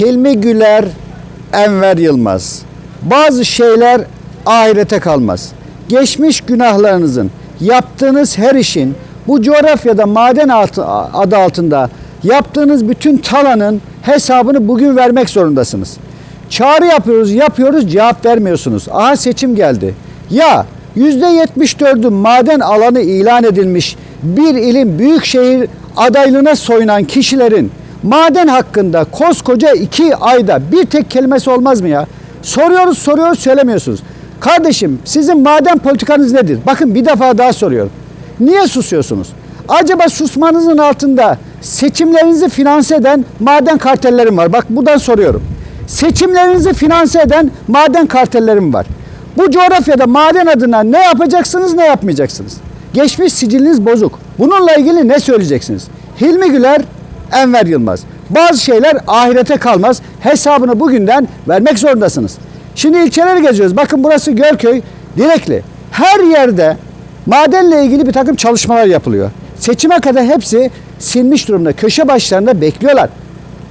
Hilmi Güler, Enver Yılmaz. Bazı şeyler ahirete kalmaz. Geçmiş günahlarınızın, yaptığınız her işin, bu coğrafyada maden adı altında yaptığınız bütün talanın hesabını bugün vermek zorundasınız. Çağrı yapıyoruz, yapıyoruz, cevap vermiyorsunuz. Aha seçim geldi. Ya %74'ü maden alanı ilan edilmiş bir ilin büyükşehir adaylığına soyunan kişilerin maden hakkında koskoca iki ayda bir tek kelimesi olmaz mı ya? Soruyoruz soruyoruz söylemiyorsunuz. Kardeşim sizin maden politikanız nedir? Bakın bir defa daha soruyorum. Niye susuyorsunuz? Acaba susmanızın altında seçimlerinizi finanse eden maden kartellerim var. Bak buradan soruyorum. Seçimlerinizi finanse eden maden kartellerim var. Bu coğrafyada maden adına ne yapacaksınız ne yapmayacaksınız? Geçmiş siciliniz bozuk. Bununla ilgili ne söyleyeceksiniz? Hilmi Güler, Enver Yılmaz. Bazı şeyler ahirete kalmaz. Hesabını bugünden vermek zorundasınız. Şimdi ilçeleri geziyoruz. Bakın burası Gölköy, Direkli. Her yerde madenle ilgili bir takım çalışmalar yapılıyor. Seçime kadar hepsi sinmiş durumda. Köşe başlarında bekliyorlar.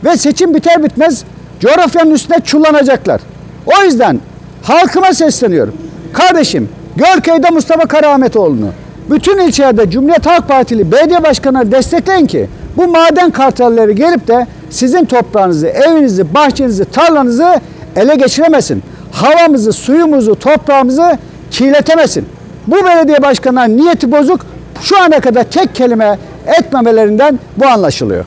Ve seçim biter bitmez coğrafyanın üstüne çullanacaklar. O yüzden halkıma sesleniyorum. Kardeşim Gölköy'de Mustafa Karahametoğlu'nu bütün ilçelerde Cumhuriyet Halk Partili belediye başkanları destekleyin ki bu maden kartalleri gelip de sizin toprağınızı, evinizi, bahçenizi, tarlanızı ele geçiremesin. Havamızı, suyumuzu, toprağımızı kirletemesin. Bu belediye başkanlarının niyeti bozuk. Şu ana kadar tek kelime etmemelerinden bu anlaşılıyor.